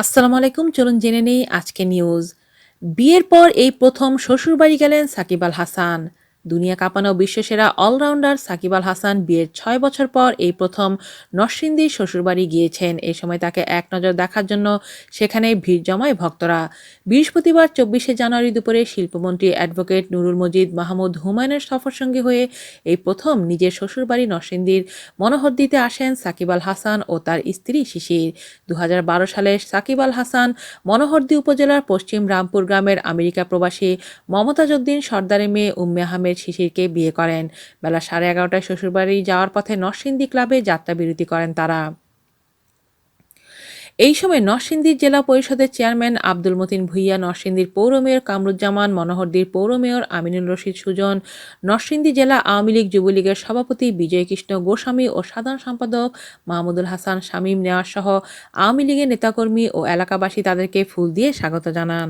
আসসালামু আলাইকুম, চলুন জেনে নেই আজকে নিউজ বিয়ের পর এই প্রথম শ্বশুরবাড়ি গেলেন সাকিব আল হাসান। দুনিয়া কাঁপানো বিশ্বসেরা অলরাউন্ডার সাকিব আল হাসান বিয়ের ছয় বছর পর এই প্রথম নরসিংদীর শ্বশুরবাড়ি গিয়েছেন। এই সময় তাকে এক নজর দেখার জন্য সেখানে ভিড় জমায় ভক্তরা। বৃহস্পতিবার চব্বিশে জানুয়ারি দুপুরে শিল্পমন্ত্রী অ্যাডভোকেট নুরুল মজিদ মাহমুদ হুমায়ুনের সফরসঙ্গী হয়ে এই প্রথম নিজের শ্বশুরবাড়ি নরসিংদীর মনোহরদিতে আসেন সাকিব আল হাসান ও তার স্ত্রী শিশির। দু হাজার বারো সালে সাকিব আল হাসান মনোহরদি উপজেলার পশ্চিম রামপুর গ্রামের আমেরিকা প্রবাসী মমতাজ উদ্দিন সর্দারের মেয়ে উম্মে আহমেদ শিশিরকে বিয়ে করেন। বেলা সাড়ে এগারোটায় শ্বশুরবাড়ি যাওয়ার পথে নরসিংদী ক্লাবে যাত্রা বিরতি করেন তারা। এই সময় নরসিংদীর জেলা পরিষদের চেয়ারম্যান আব্দুল মতিন ভুইয়া, নরসিংদীর পৌর মেয়র কামরুজ্জামান মনোহরদীর পৌর মেয়র আমিনুল রশিদ সুজন, নরসিংদী জেলা আওয়ামী লীগ যুবলীগের সভাপতি বিজয় কৃষ্ণ গোস্বামী ও সাধারণ সম্পাদক মাহমুদুল হাসান শামীম নেওয়ার সহ আওয়ামী লীগের নেতাকর্মী ও এলাকাবাসী তাদেরকে ফুল দিয়ে স্বাগত জানান।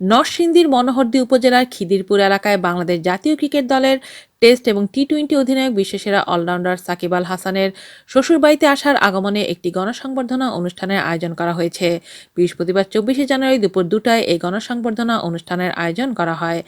নরসিংদীর মনোহরদী উপজেলার খিদিরপুর এলাকায় বাংলাদেশ জাতীয় ক্রিকেট দলের টেস্ট এবং টি টোয়েন্টি অধিনায়ক বিশ্বসেরা অলরাউন্ডার সাকিব আল হাসানের শ্বশুরবাড়িতে আসার আগমনে একটি গণসংবর্ধনা অনুষ্ঠানের আয়োজন করা হয়েছে। বৃহস্পতিবার চব্বিশে জানুয়ারি দুপুর দুটায় এই গণসংবর্ধনা অনুষ্ঠানের আয়োজন করা হয়।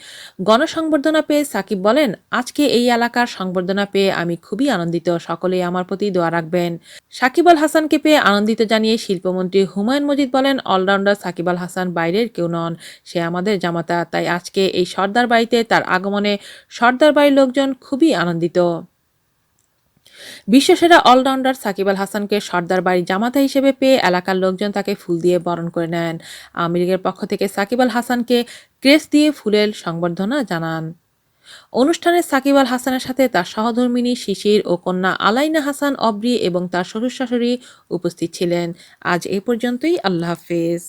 গণসংবর্ধনা পেয়ে সাকিব বলেন, আজকে এই এলাকার সংবর্ধনা পেয়ে আমি খুবই আনন্দিত। সকলেই আমার প্রতি দোয়া রাখবেন। সাকিব আল হাসানকে পেয়ে আনন্দিত জানিয়ে শিল্পমন্ত্রী হুমায়ুন মজিদ বলেন, অলরাউন্ডার সাকিব আল হাসান বাইরের কেউ নন। সে আমাদের জামাতা। তাই আজকে এই সর্দার বাড়িতে তার আগমনে সর্দার বাড়ির লোকজন খুবই আনন্দিত। বিশ্বসেরা অলরাউন্ডার সাকিব আল হাসানকে সর্দার বাড়ি জামাতা হিসেবে পেয়ে এলাকার লোকজন তাকে ফুল দিয়ে বরণ করে নেন। আওয়ামী লীগের পক্ষ থেকে সাকিব আল হাসানকে ক্রেস দিয়ে ফুলের সংবর্ধনা জানান। অনুষ্ঠানে সাকিব আল হাসানের সাথে তার সহধর্মিনী শিশির ও কন্যা আলাইনা হাসান, অব্রি এবং তার শ্বশুর শাশুড়ি উপস্থিত ছিলেন। আজ এ পর্যন্তই, আল্লাহ হাফেজ।